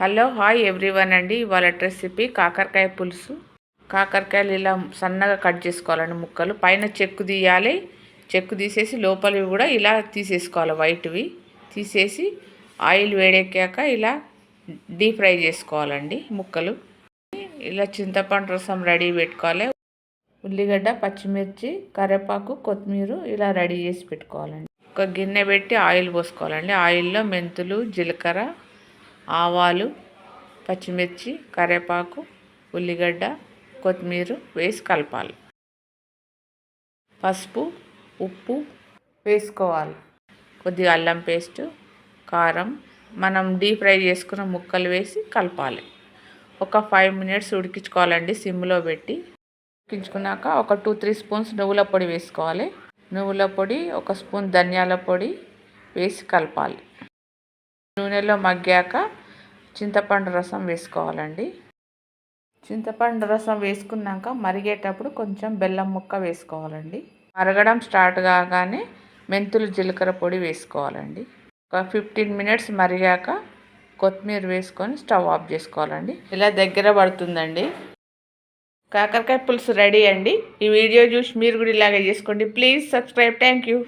Hello hi everyone అండి. ఇవాళ recipe కాకరకాయ పులుసు. కాకరకాయలు ఇలా సన్నగా కట్ చేసుకోవాలండి ముక్కలు. పైన చెక్కు తీయాలి. చెక్కు తీసేసి లోపలివి కూడా ఇలా తీసేసుకోవాలి వైట్వి. తీసేసి ఆయిల్ వేడెక్కాక ఇలా డీప్ ఫ్రై చేసుకోవాలండి ముక్కలు. ఇలా చింతపండు రసం రెడీ పెట్టుకోవాలి. ఉల్లిగడ్డ పచ్చిమిర్చి కరివేపాకు కొత్తిమీర ఇలా రెడీ చేసి పెట్టుకోవాలండి. ఒక గిన్నె పెట్టి ఆయిల్ పోసుకోవాలండి. ఆయిల్లో మెంతులు జీలకర్ర ఆవాలు పచ్చిమిర్చి కరివేపాకు ఉల్లిగడ్డ కొత్తిమీర వేసి కలపాలి. పసుపు ఉప్పు వేసుకోవాలి. కొద్దిగా అల్లం పేస్ట్ కారం మనం డీప్ ఫ్రై చేసుకున్న ముక్కలు వేసి కలపాలి. ఒక ఫైవ్ మినిట్స్ ఉడికించుకోవాలండి సిమ్లో పెట్టి. ఉడికించుకున్నాక ఒక టూ త్రీ స్పూన్స్ నువ్వుల పొడి వేసుకోవాలి. నువ్వుల పొడి ఒక స్పూన్ ధనియాల పొడి వేసి కలపాలి. నూనెలో మగ్గాక చింతపండు రసం వేసుకోవాలండి. చింతపండు రసం వేసుకున్నాక మరిగేటప్పుడు కొంచెం బెల్లం ముక్క వేసుకోవాలండి. మరగడం స్టార్ట్ కాగానే మెంతులు జీలకర్ర పొడి వేసుకోవాలండి. ఒక ఫిఫ్టీన్ మినిట్స్ మరిగాక కొత్తిమీర వేసుకొని స్టవ్ ఆఫ్ చేసుకోవాలండి. ఇలా దగ్గర పడుతుందండి. కాకరకాయ పులుసు రెడీ అండి. ఈ వీడియో చూసి మీరు కూడా ఇలాగే చేసుకోండి. Please subscribe. Thank you.